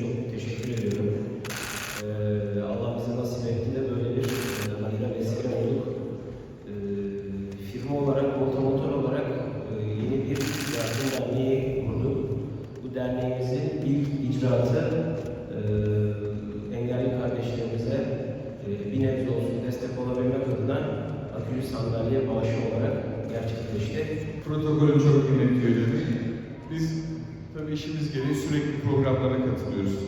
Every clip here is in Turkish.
Çok teşekkür ediyorum. Ee, Allah bize nasip etti de böyle bir e, hayra vesile olduk. Ee, firma olarak, otomotor olarak e, yeni bir yardım derneği kurduk. Bu derneğimizin ilk icraatı e, engelli kardeşlerimize e, bir nebze olsun destek olabilmek adına akülü sandalye bağışı olarak gerçekleşti. Protokolün çok kıymetli önemi. Biz tabii işimiz gereği sürekli programlara katılıyoruz.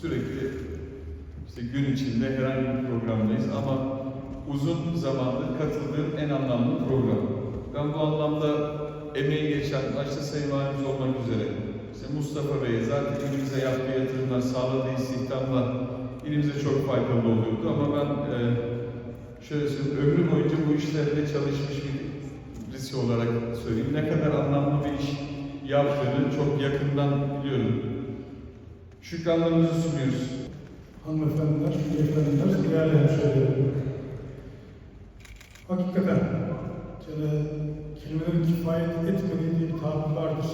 Sürekli işte gün içinde herhangi bir programdayız ama uzun zamandır katıldığım en anlamlı program. Ben bu anlamda emeği geçen başta Sayın olmak üzere işte Mustafa Bey'e zaten ilimize yaptığı yatırımlar, sağladığı istihdamla ilimize çok faydalı oluyordu ama ben e, şöyle söyleyeyim, ömrü boyunca bu işlerde çalışmış bir birisi olarak söyleyeyim. Ne kadar anlamlı bir iş yaptığını çok yakından biliyorum. Şükranlarımızı sunuyoruz. Hanımefendiler, beyefendiler, değerli hemşehrilerim. Hakikaten şöyle kelimelerin kifayet etmediği bir tabir vardır.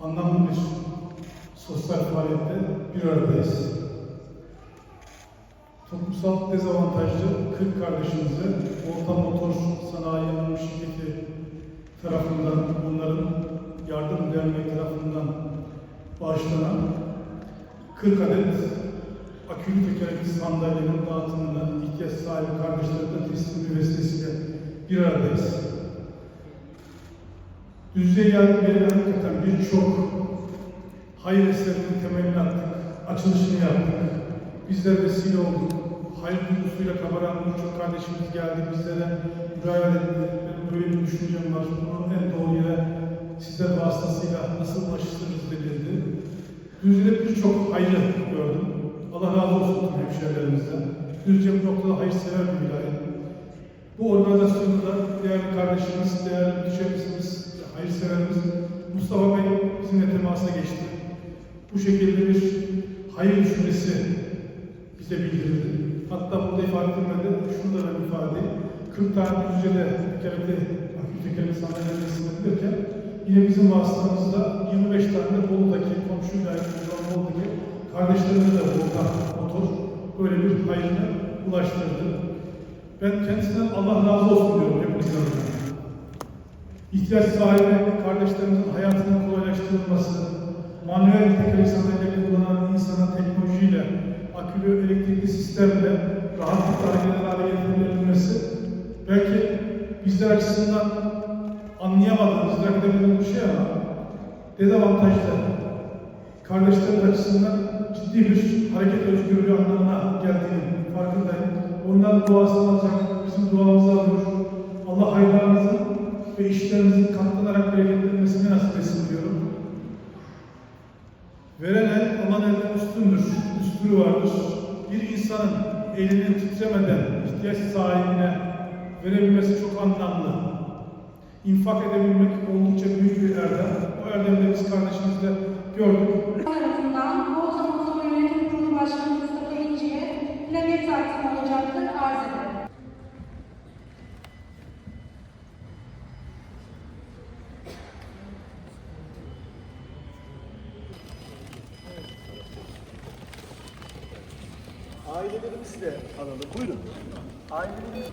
Anlamlı bir sosyal faaliyette bir aradayız. Toplumsal dezavantajlı 40 kardeşimize Orta Motor Sanayi Anonim Şirketi tarafından, onların derneği tarafından bağışlanan 40 adet akülü tekerlekli sandalyenin dağıtımına ihtiyaç sahibi kardeşlerine teslim vesilesiyle bir aradayız. Düzce yardım verilen hakikaten birçok hayır eserinin temelini attık, açılışını yaptık. Bizler vesile olduk. Hayır duygusuyla kabaran birçok kardeşimiz geldi, bizlere müdahale etti. Böyle bir düşüncem var. Bunu en doğru yere sizler vasıtasıyla nasıl ulaştırırız denildi. Düzce'de birçok hayrı gördüm. Allah razı olsun tüm hemşehrilerimizden. Düzce bu noktada hayırsever bir vilayet. Bu organizasyonda değerli kardeşimiz, değerli müdürümüz, hayırseverimiz Mustafa Bey bizimle temasa geçti. Bu şekilde bir hayır düşüncesi bize bildirildi. Hatta burada ifade edilmedi, şunu da ben ifade edeyim. 40 tane Düzce'de tekerlekli, akül tekerlekli sandalyeler edilirken yine bizim vasıtamızda 25 tane Bolu'daki komşuyla olan Bolu'daki kardeşlerimize de burada motor böyle bir hayrına ulaştırdı. Ben kendisinden Allah razı olsun diyorum hepinizden. İhtiyaç sahibi kardeşlerimizin hayatının kolaylaştırılması, manuel tekerlek sandalye kullanan insanın teknolojiyle, akülü elektrikli sistemle rahatlıkla hareket hale getirilebilmesi belki bizler açısından anlayamadığımız, edemediğimiz bir şey ama dezavantajlı. Kardeşlerin açısından ciddi bir hareket özgürlüğü anlamına geldiğini farkındayım. Onlar duasını alacak, bizim duamızı alıyor. Allah hayırlarınızın ve işlerinizin katlanarak bereketlenmesini nasip etsin diyorum. Veren el alan elden üstündür. Üstünü vardır. Bir insanın elinin titremeden ihtiyaç sahibine verebilmesi çok anlamlı. İnfak edebilmek oldukça büyük bir erdem. O erdemde biz kardeşimizle gördük. tarafından Volta Motor Yönetim Kurulu Başkanı Mustafa İnci'ye plaket takdim olacaktır arz ederim. Ailelerimizi de alalım. Buyurun. Ailelerimiz...